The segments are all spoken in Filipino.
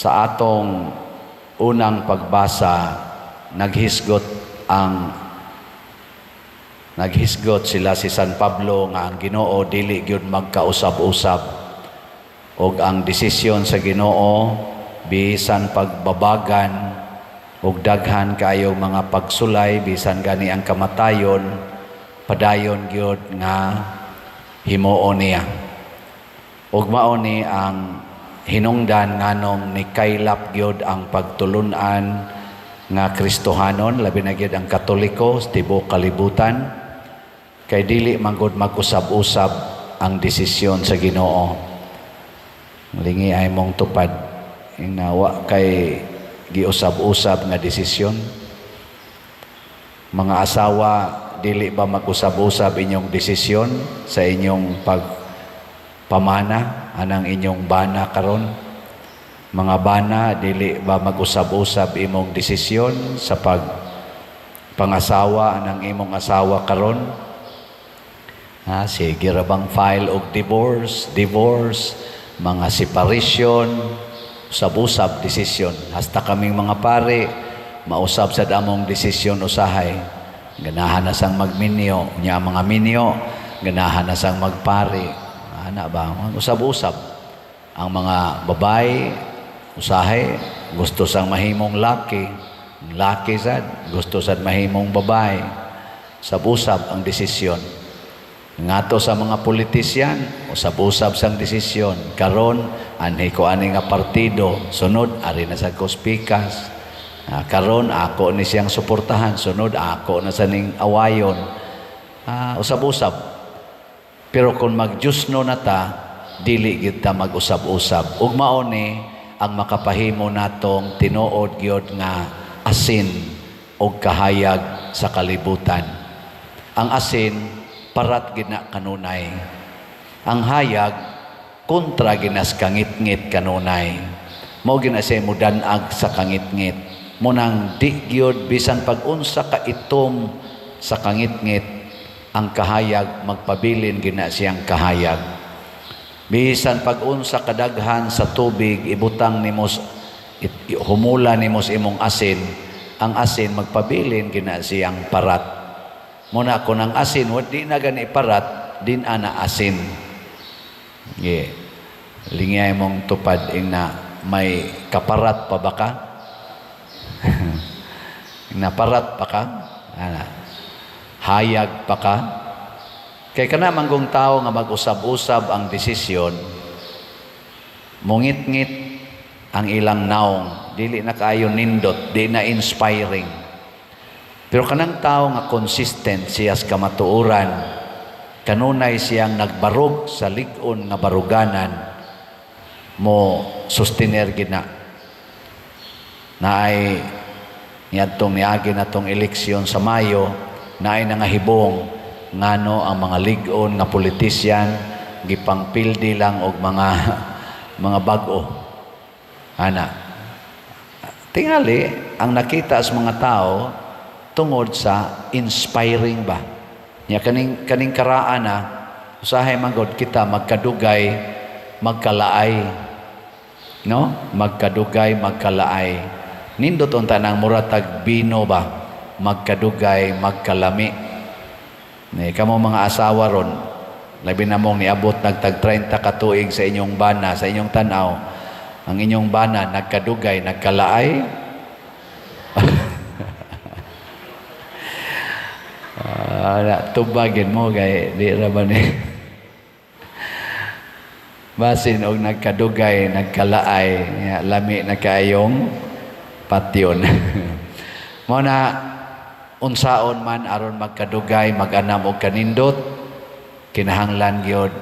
sa atong unang pagbasa naghisgot ang naghisgot sila si San Pablo nga ang Ginoo dili gyud magkausab-usab og ang desisyon sa Ginoo bisan pagbabagan og daghan kayo mga pagsulay bisan gani ang kamatayon padayon gyud nga himuon niya. Ug mao ni ang hinungdan nganong ni kaylap gyud ang pagtulunan nga Kristohanon labi na ang Katoliko sa kalibutan. Kay dili manggod mag-usab-usab ang desisyon sa Ginoo. Lingi ay mong tupad. Ing nawa kay giusab-usab nga desisyon. Mga asawa dili ba mag-usab-usab inyong desisyon sa inyong pagpamana anang inyong bana karon. Mga bana dili ba mag-usab-usab imong desisyon sa pag pangasawa anang imong asawa karon? Ha sige ra bang file og divorce divorce mga separation usab-usab desisyon. Hasta kaming mga pare mausab sa damong desisyon usahay. Ganahan na sang magminyo nya mga minyo ganahan na sang magpare ana ba? Usab-usab. Ang mga babae usahay gusto sang mahimong laki. Laki sad gusto sad mahimong babae. Usab-usab ang desisyon. Ngato sa mga politisyan usab-usab sang desisyon. Karon anhi ko ani nga partido. Sunod ari na sa kospikas Ah, karon ako ni siyang suportahan. Sunod ako na sa ning awayon. Ah, usab-usab pero kung magjusno na ta dili gid ta mag-usab-usab. Ug ang makapahimo natong tinuod gyud nga asin og kahayag sa kalibutan. Ang asin parat gid na kanunay. Ang hayag kontra ginas kangit-ngit kanunay. Mao ginasay mo danag sa kangit-ngit. Mo nang di gyud bisan pag-unsa ka itom sa kangit-ngit ang kahayag magpabilin gina siyang kahayag. Bisan pag-unsa kadaghan sa tubig ibutang nimos it- humula nimos imong asin. Ang asin magpabilin gina siyang parat. Muna ko ng asin wad di na gani parat din ana asin. Yeah. lingay mong tupad ing na may kaparat pa ba ka? Naparat pa ka? Ana hayag pa ka? Kay kana manggong tao nga mag-usab-usab ang desisyon mungit-ngit ang ilang naong dili na kaayo nindot di na inspiring. Pero kanang tao nga consistent siya sa kamatuoran kanunay siyang nagbarog sa lig-on nga baruganan mo sustener gina. Na ay niadtong niagi na tong eleksyon sa Mayo na ay nangahibong ngano ang mga lig-on nga politisyan gipangpildi lang og mga mga bag-o. Ana tingali ang nakita sa mga tao tungod sa inspiring ba? Nya kaning kaning karaan na usahay manggod kita magkadugay magkalaay. No? Magkadugay magkalaay. Nindot unta nang muratag bino ba magkadugay magkalami. Ni kamo mga asawa ron labi na mong niabot nagtag 30 ka tuig sa inyong bana sa inyong tanaw. Ang inyong bana nagkadugay nagkalaay. Ah, tubagin mo kay di ra ba ni basin og nagkadugay nagkalaay lami na kayong patyon. Mo na unsaon man aron magkadugay maganam og kanindot kinahanglan gyud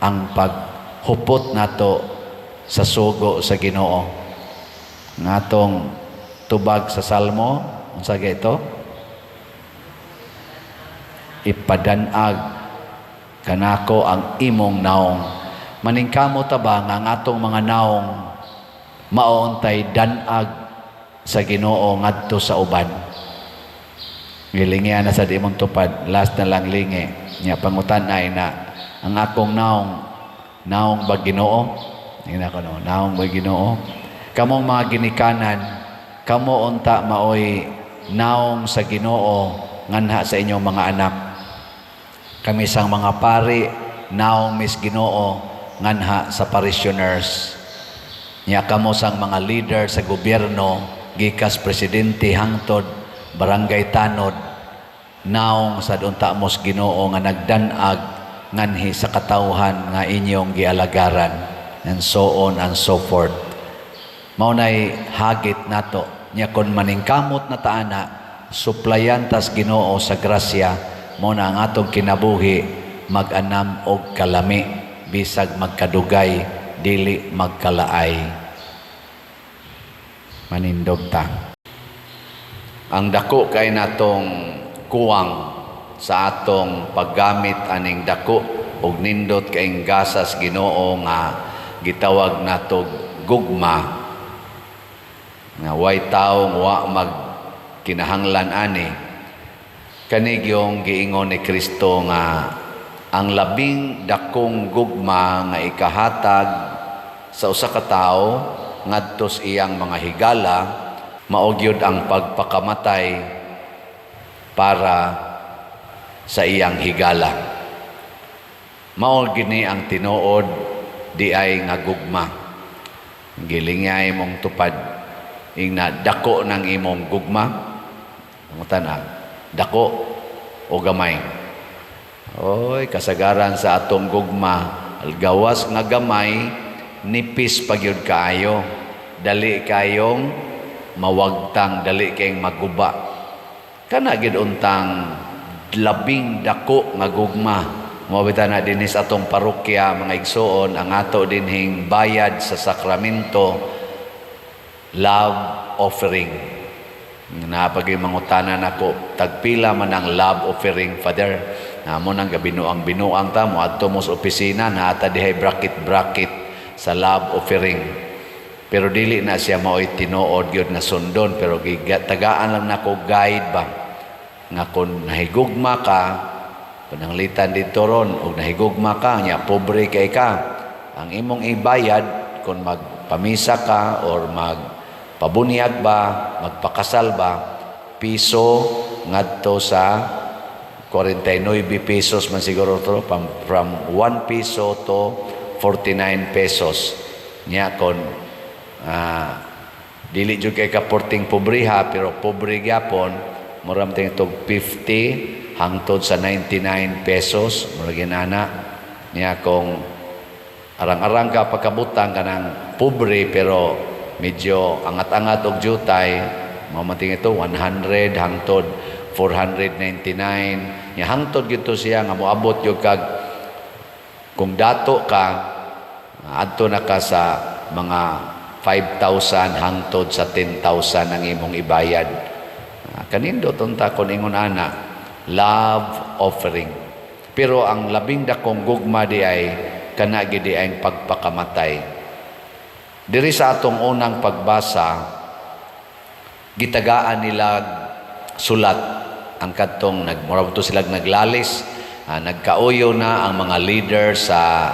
ang paghupot nato sa sugo sa Ginoo. Ngatong tubag sa salmo unsa gyud ito? Ipadanag kanako ang imong naong. Maningkamo ta ba nga ang atong mga naong maontay danag sa Ginoo ngadto sa uban Gilingi na sa di mong tupad. Last na lang lingi. Nya pangutan ay na. Ang akong naong naong ba Ginoo? Ina ko no? Naong ba Ginoo? Kamo mga ginikanan, kamo unta maoy naong sa Ginoo nganha sa inyong mga anak. Kami sang mga pari naong mis Ginoo nganha sa parishioners. Nya kamo sang mga leader sa gobyerno, gikas presidente hangtod barangay tanod naong sa unta mos Ginoo nga nagdanag nganhi sa katawhan nga inyong gialagaran and so on and so forth. Maunay hagit nato nya kon maningkamot na taana suplayan tas Ginoo sa grasya mo na ang atong kinabuhi mag-anam og kalami bisag magkadugay dili magkalaay manindog ta ang dako kay natong kuwang sa atong paggamit aning dako ug nindot kaing gasas Ginoo nga gitawag natog gugma. Nga way taong wa mag kinahanglan ani. Kanig yung giingon ni Kristo nga ang labing dakong gugma nga ikahatag sa usa ka tawo ngadto sa iyang mga higala maugyod ang pagpakamatay para sa iyang higala mao gini ang tinuod di ay nga gugma gilingay mong tupad ing na dako ng imong gugma Pangutan ah, dako o gamay. Oy, kasagaran sa atong gugma, gawas nga gamay, nipis pagyud kaayo. Dali kayong mawagtang, dali kayong maguba. Kana gid untang labing dako nga gugma. Mawabita na dinis atong parokya, mga igsoon, ang ato dinhing bayad sa sakramento, love offering napagay mangutana nako tagpila man ang love offering father namo nang gabinuang binuang ta mo adto mo sa opisina na ata dihay bracket bracket sa love offering pero dili na siya maoy tinuod gyud na sundon pero tagaan lang nako guide ba? Nga kun nahigugma ka pananglitan dito ron ug nahigugma ka nya pobre kay ka ang imong ibayad kung magpamisa ka or mag pabunyag ba, magpakasal ba, piso ngadto sa 49 pesos man siguro to from, from 1 peso to 49 pesos. Niya kon uh, dili jud kay kaporting pobriha pero pobre gyapon muram ting tog 50 hangtod sa 99 pesos mura ginana niya kung arang-arang ka pagkabutang kanang pobre pero medyo angat-angat og jutay mamating ito 100 hangtod 499 nya hangtod gito siya nga moabot yung kag kung dato ka adto na ka sa mga 5,000 hangtod sa 10,000 ang imong ibayad. Kanindo tunta kon ingon ana love offering. Pero ang labing dakong gugma di ay kana gid ay pagpakamatay. Diri sa atong unang pagbasa, gitagaan nila sulat ang kadtong nagmura to sila naglalis, ah, nagkauyo na ang mga leader sa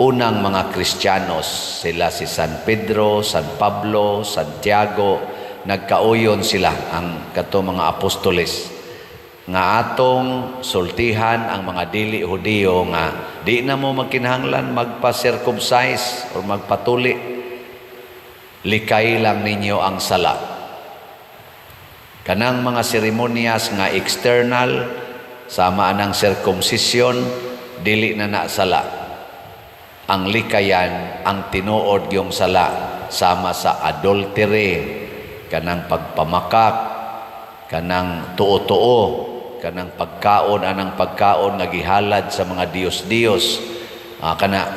unang mga Kristiyanos. Sila si San Pedro, San Pablo, Santiago, nagkauyon sila ang katong mga apostoles nga atong sultihan ang mga dili Hudiyo nga di na mo magkinahanglan magpa-circumcise or magpatuli likay lang ninyo ang sala. Kanang mga seremonyas nga external, sama ng circumcision, dili na na sala. Ang likayan, ang tinuod yung sala, sama sa adultery, kanang pagpamakak, kanang tuo-tuo, kanang pagkaon anang pagkaon nga gihalad sa mga dios-dios, ah, kana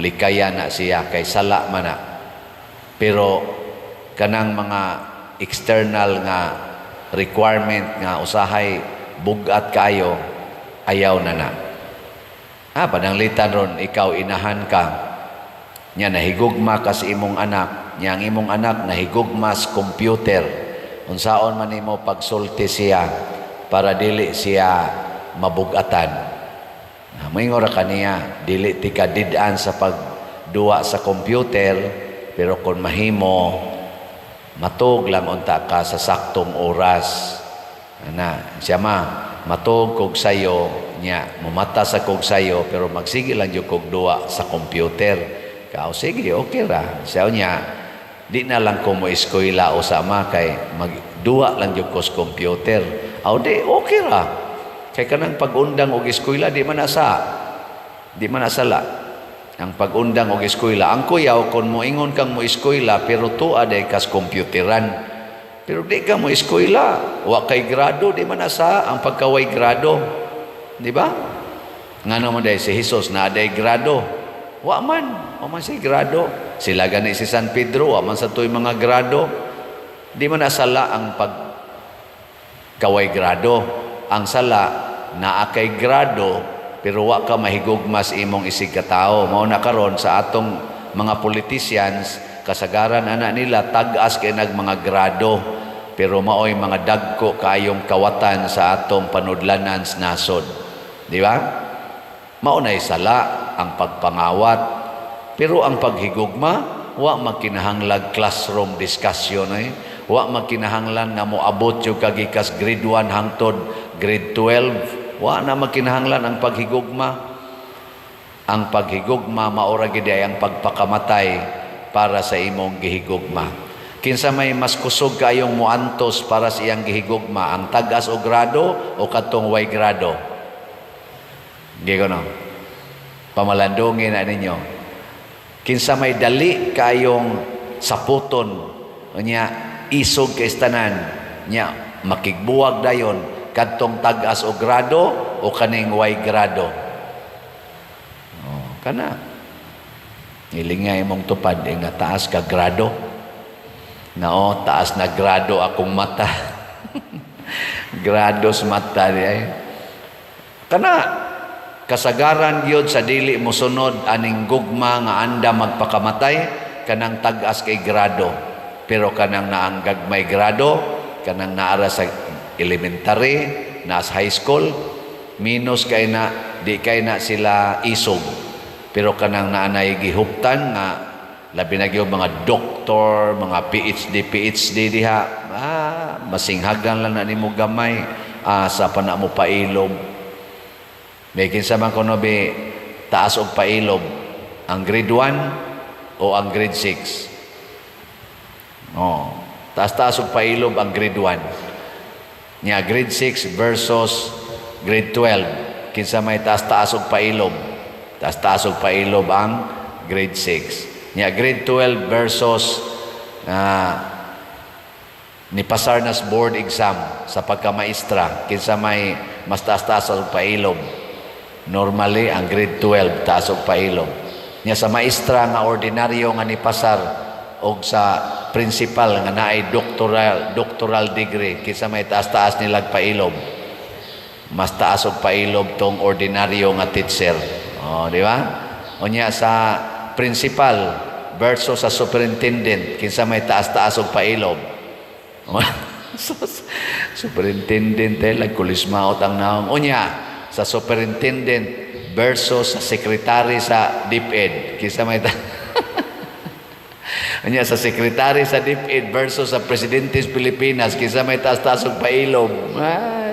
likayan na siya kay sala man na pero kanang mga external nga requirement nga usahay bugat kayo ayaw na na. Ah, pananglitan ron, ikaw inahan ka. Nya nahigugma ka sa imong anak. Nya ang imong anak nahigugma sa computer. Unsaon man imo pagsulti siya para dili siya mabugatan. Ah, Moingon ra kaniya, dili ti ka didan sa pagduwa sa computer, pero kung mahimo matog lang unta ka sa saktong oras. Ana, siya ma, matog kog sayo nya, mumata sa kog sayo pero magsige lang yung kog duwa sa computer. Kao sige, okay ra. Siya niya, di na lang ko mo eskwela o sama kay magduwa lang yung ko sa computer. Aw di, okay ra. Kay kanang pag-undang og eskwela di man asa. Di man asala. Ang pag-undang og eskwela. Ang kuyaw kon mo ingon kang mo eskwela pero tuwa day kas computeran. Pero di ka mo eskwela. Wa kay grado di man asa ang pagkaway grado. Di ba? Nga naman day si Jesus na day grado. Wa man. Wa man si grado. Sila gani si San Pedro. Wa man sa tuy mga grado. Di man asala ang pag kaway grado. Ang sala naa kay grado pero wa ka mahigugmas imong isig ka tao. Mao na karon sa atong mga politicians kasagaran ana nila tag-as kay nag mga grado pero maoy mga dagko kayong kawatan sa atong panudlanan nasod. Di ba? Mao na sala ang pagpangawat pero ang paghigugma wa magkinahanglag classroom discussion eh. Wa magkinahanglan nga moabot yung kagikas grade 1 hangtod grade 12. Wa na magkinahanglan ang paghigugma. Ang paghigugma maura gid ang pagpakamatay para sa imong gihigugma. Kinsa may mas kusog kayong muantos para sa iyang gihigugma, ang tagas o grado o katong way grado? Di ko no? Pamalandungin na ninyo. Kinsa may dali kayong saputon, niya isog kay tanan, niya makigbuwag dayon kadtong tagas o grado o kaning way grado. Oh, kana. Nilingay mong tupad eh, nga taas ka grado. Na oh, taas na grado akong mata. grado sa mata di ay. Kana kasagaran gyud sa dili mo sunod aning gugma nga anda magpakamatay kanang tagas kay grado. Pero kanang naanggag may grado, kanang naara sa elementary, na sa high school, minus kay na di kay na sila isog. Pero kanang naanay gihuptan nga labi na gyud mga doktor, mga PhD, PhD diha, ah, masinghagan lang na nimo gamay ah, sa pana mo pailob. May kinsa man kuno be taas og pailob ang grade 1 o ang grade 6. Oh, taas-taas og pailob ang grade 1. Nya grade 6 versus grade 12. Kinsa may taas-taas og pailob. Taas-taas og pailob ang grade 6. Nya grade 12 versus ah ni pasar nas board exam sa pagkamaestra. Kinsa may mas taas-taas og pailob. Normally ang grade 12 taas og pailob. Nya sa maestra nga ordinaryo nga ni pasar og sa principal nga naay doctoral doctoral degree kinsa may taas-taas nilag pailob mas taas og pailob tong ordinaryo nga teacher. Oh di ba? Unya sa principal versus sa superintendent kinsa may taas-taas og pailob superintendent eh nagkulismaot ang naong. Unya sa superintendent versus sa secretary sa DepEd kinsa may ta Anya sa sekretary sa DepEd versus sa presidente sa Pilipinas kinsa may taas-taas og pailob. Ah.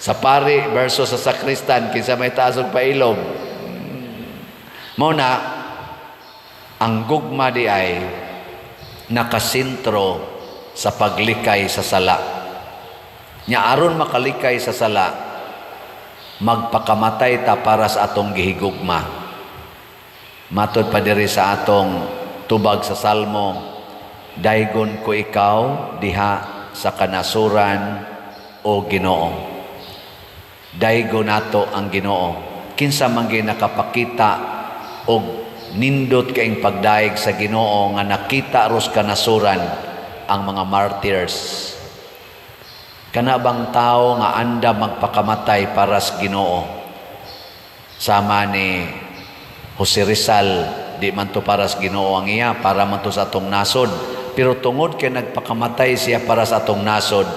Sa pari versus sa sakristan kinsa may taas og pailob. Mao na ang gugma di ay nakasentro sa paglikay sa sala. Nya aron makalikay sa sala, magpakamatay ta para sa atong gihigugma. Matod pa diri sa atong tubag sa salmo, daygon ko ikaw diha sa kanasuran o Ginoo. Daygon nato ang Ginoo. Kinsa man nakapakita og nindot kaing pagdaig sa Ginoo nga nakita ros kanasuran ang mga martyrs. Kana bang tao nga anda magpakamatay para sa Ginoo? Sama ni Jose Rizal di man to para sa Ginoo ang iya para man to sa atong nasod pero tungod kay nagpakamatay siya para sa atong nasod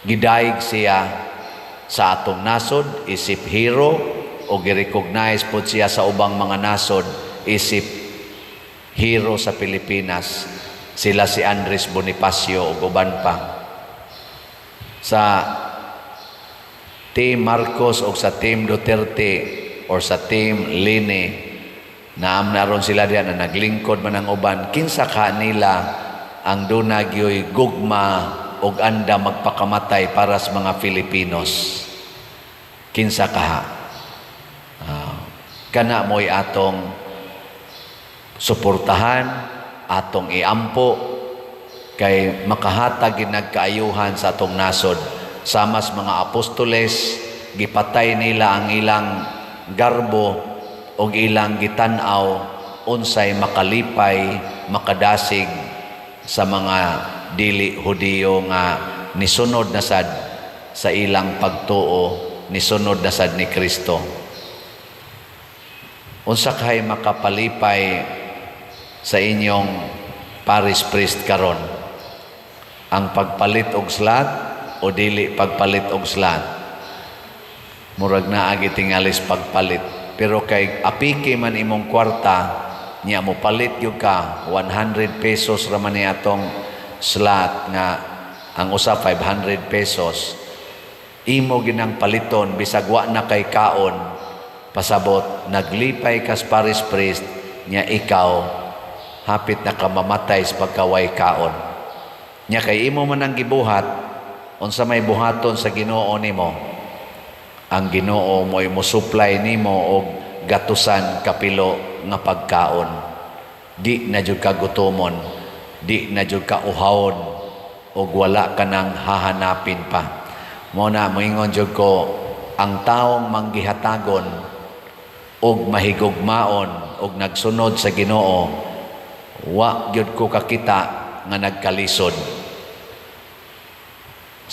gidaig siya sa atong nasod isip hero o gi-recognize po siya sa ubang mga nasod isip hero sa Pilipinas Sila si Andres Bonifacio ug uban pa. Sa Team Marcos o sa Team Duterte or sa Team Lini na ron sila diyan na naglingkod man ang uban. Kinsa ka nila ang dunagyoy gugma og anda magpakamatay para sa mga Filipinos? Kinsa kaha Ah, kana mo'y atong suportahan atong iampo kay makahatag nagkaayuhan sa atong nasod. Sama sa mga apostoles gipatay nila ang ilang garbo o ilang gitanaw unsay makalipay makadasig sa mga dili Hudiyo nga nisunod na sad sa ilang pagtuo nisunod na sad ni Kristo. Unsa kay makapalipay sa inyong parish priest karon ang pagpalit og slat o dili pagpalit og slat murag naa gitingalis pagpalit. Pero kay apiki man imong kwarta niya mo palit gyud ka 100 pesos ra man ni atong slot nga ang usa 500 pesos. Imo ginang paliton bisag wa na kay kaon pasabot naglipay kas paris priest nya ikaw hapit na ka mamatay sa pagkaway kaon nya kay imo man ang gibuhat unsa may buhaton sa Ginoo nimo? Ang Ginoo mo'y mo supply nimo og gatusan kapilo nga pagkaon. Di na jud ka gutomon di na jud ka uhawon og wala ka nang hahanapin pa. Mo na moingon jud ko ang taong manggihatagon og mahigugmaon og nagsunod sa Ginoo wa gyud ko kakita nga nagkalisod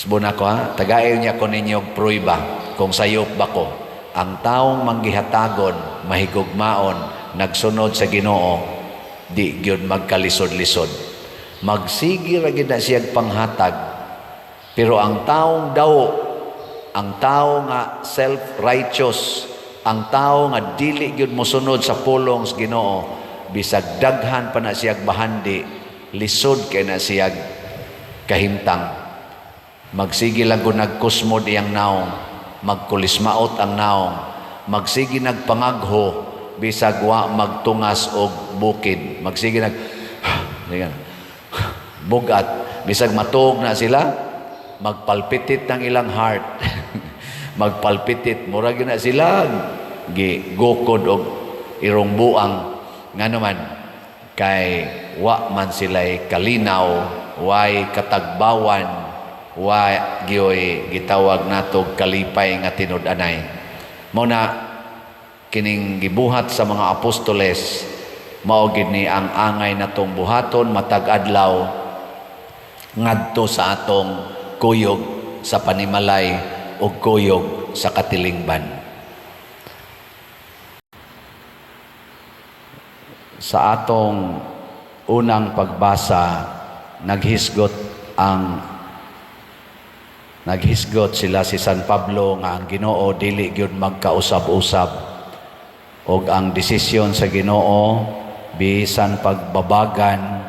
Subon ako ha, tagayo niya ko ninyo og pruiba kung sayop ba ko. Ang taong manggihatagon, mahigugmaon, nagsunod sa Ginoo, di gyud magkalisod-lisod. Magsigi ra na siyag panghatag. Pero ang taong daw, ang tao nga self-righteous, ang tao nga dili gyud mosunod sa pulong sa Ginoo, bisag daghan pa na siyag bahandi, lisod kay na siyag kahimtang Magsige lang ko nagkusmod iyang naong, magkulismaot ang naong, magsige nagpangagho, bisag wa magtungas og bukid. Magsige nag, bugat, bisag matug na sila, magpalpitit ng ilang heart. magpalpitit, murag na sila, gi gukod og irong buang, nga naman, kay wa man sila'y kalinaw, way katagbawan, wa gyoy gitawag natog kalipay nga tinud-anay mao na kining gibuhat sa mga apostoles mao gid ni ang angay natong buhaton matag adlaw ngadto sa atong kuyog sa panimalay ug kuyog sa katilingban. Sa atong unang pagbasa naghisgot ang Naghisgot sila si San Pablo nga ang Ginoo dili gyud magkausab-usab. Og ang desisyon sa Ginoo bisan pagbabagan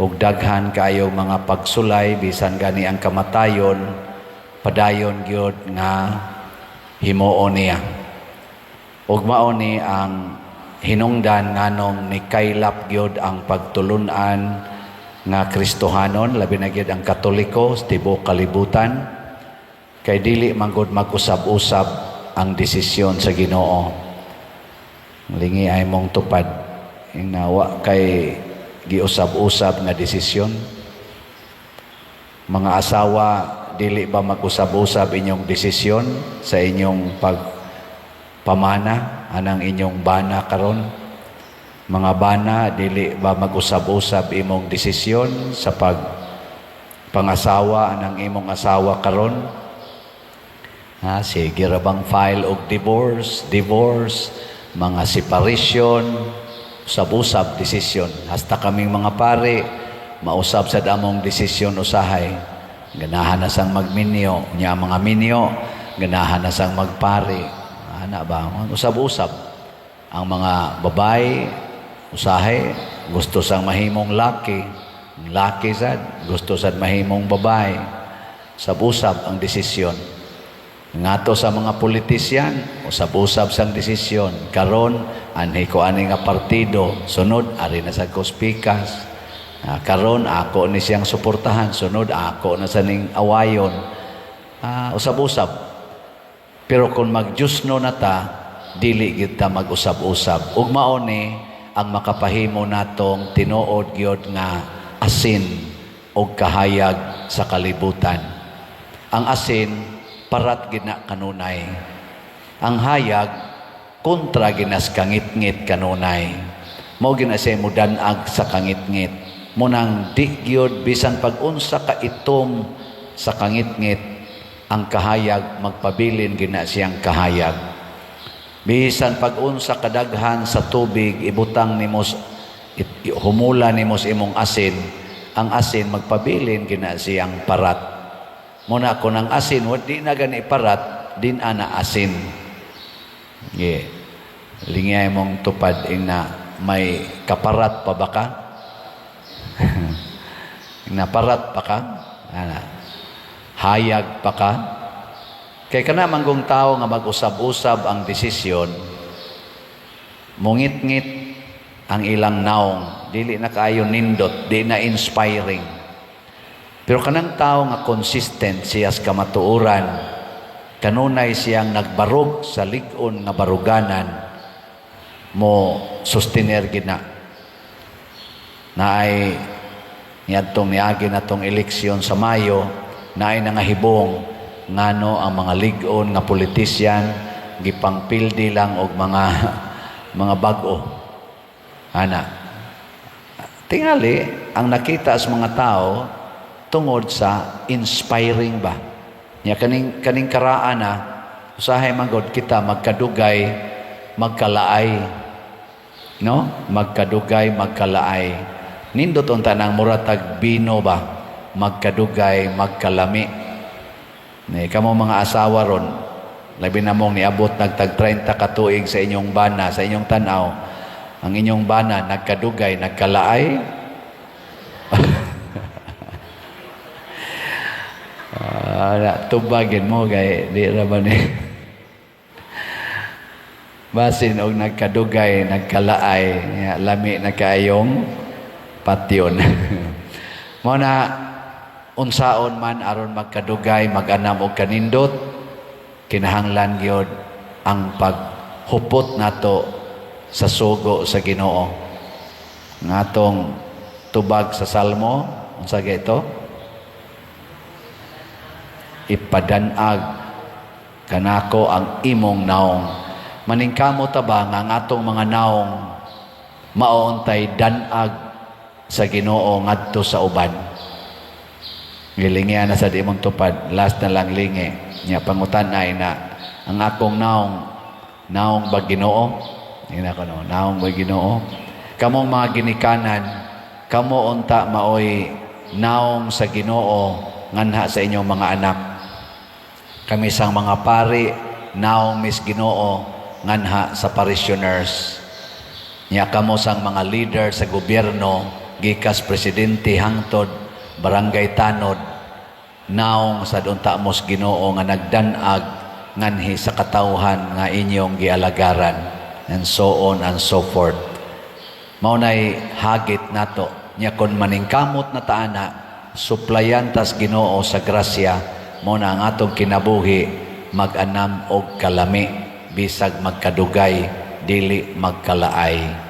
og daghan kayo mga pagsulay bisan gani ang kamatayon padayon gyud nga himuon niya. Ug mao ni ang hinungdan nganong ni kaylap gyud ang pagtulunan nga Kristohanon labi na gyud ang Katoliko sa tibuok kalibutan kay dili manggod mag-usab-usab ang desisyon sa Ginoo. Lingi ay mong tupad inawa kay giusab-usab nga desisyon. Mga asawa, dili ba mag-usab-usab inyong desisyon sa inyong pagpamana anang inyong bana karon? Mga bana, dili ba mag-usab-usab imong desisyon sa pag pangasawa anang imong asawa karon? Ha, sige ra bang file og divorce, divorce, mga separation, usab-usab desisyon. Hasta kaming mga pare, mausab sa damong desisyon usahay. Ganahan na sang magminyo, niya mga minyo, ganahan na sang magpare. Ana ba? Usab-usab. Ang mga babae, usahay, gusto sang mahimong laki, Laki sad, gusto sad mahimong babae. Sab-usab ang desisyon. Ngato sa mga politisyan, usab-usab sang desisyon. Karon, anhi ko ani nga partido, sunod, ari na sa kospikas. Ah, karon, ako ni siyang suportahan. Sunod, ako na sa ning awayon. Ah, usab-usab. Pero kung magjusno na ta, dili kita mag-usab-usab. Ug mao ni ang makapahimo natong tinuod gyud nga asin o kahayag sa kalibutan. Ang asin parat gina kanunay. Ang hayag kontra ginas kangit-ngit kanunay. Mao gina siya mudanag sa kangit-ngit. Munang di gyud bisan pag-unsa ka itom sa kangit-ngit ang kahayag magpabilin gina siyang kahayag. Bisan pag-unsa kadaghan sa tubig ibutang nimos it- humula nimos imong asin, ang asin magpabilin gina siyang parat. Muna ko ng asin, di na gani parat, din ana asin. Yeah. Lingay mong tupad ing na may kaparat pa ba ka? Naparat pa ka? Ana. Hayag pa ka? Kay kana manggong tao nga mag-usab-usab ang desisyon, mungit-ngit ang ilang naong, dili na kaayo nindot, di na inspiring. Pero kanang tao nga consistent siya sa kamatuoran, kanunay siyang nagbarog sa ligon nga baruganan, mo sustener gina. Na ay niadtong niagi natong eleksyon sa Mayo, na ay nangahibong ngano ang mga ligon nga politisyan gipangpildi lang og mga mga bag-o. Ana. Tingali ang nakita sa mga tao tungod sa inspiring ba. Nya kaning kaning karaan na usahay magod kita magkadugay magkalaay. No? Magkadugay magkalaay. Nindot unta nang muratag bino ba? Magkadugay magkalami. Ni kamo mga asawa ron labi na mong niabot nagtag 30 ka tuig sa inyong bana sa inyong tanaw. Ang inyong bana nagkadugay nagkalaay Ah, tubagin mo kay di ra ba ni Basin og nagkadugay, nagkalaay, ya, lami na kayong patyon. Mo na unsaon man aron magkadugay, maganam og kanindot, kinahanglan gyud ang paghupot nato sa sugo sa Ginoo. Ngatong tubag sa Salmo, unsa ito? Ipadanag. Kanako ang imong naong. Maningkamo ta ba nga ang atong mga naong maoontay danag sa Ginoo ngadto sa uban? Gilingi na sa di mong tupad. Last na lang lingi. Nya pangutan ay na ang akong naong naong ba Ginoo? Ina ko no naong ba Ginoo? Kamong mga ginikanan kamo unta maoy naong sa Ginoo nganha sa inyong mga anak kami sang mga pari naong mis Ginoo nganha sa parishioners. Nya kamo sang mga leader sa gobyerno, gikas presidente hangtod barangay tanod naong sa dunta mos Ginoo nga nagdanag nganhi sa katawhan nga inyong gialagaran and so on and so forth. Maunay hagit nato nya kon maningkamot na taana suplayan tas Ginoo sa grasya mo na ang atong kinabuhi mag-anam og kalami bisag magkadugay dili magkalaay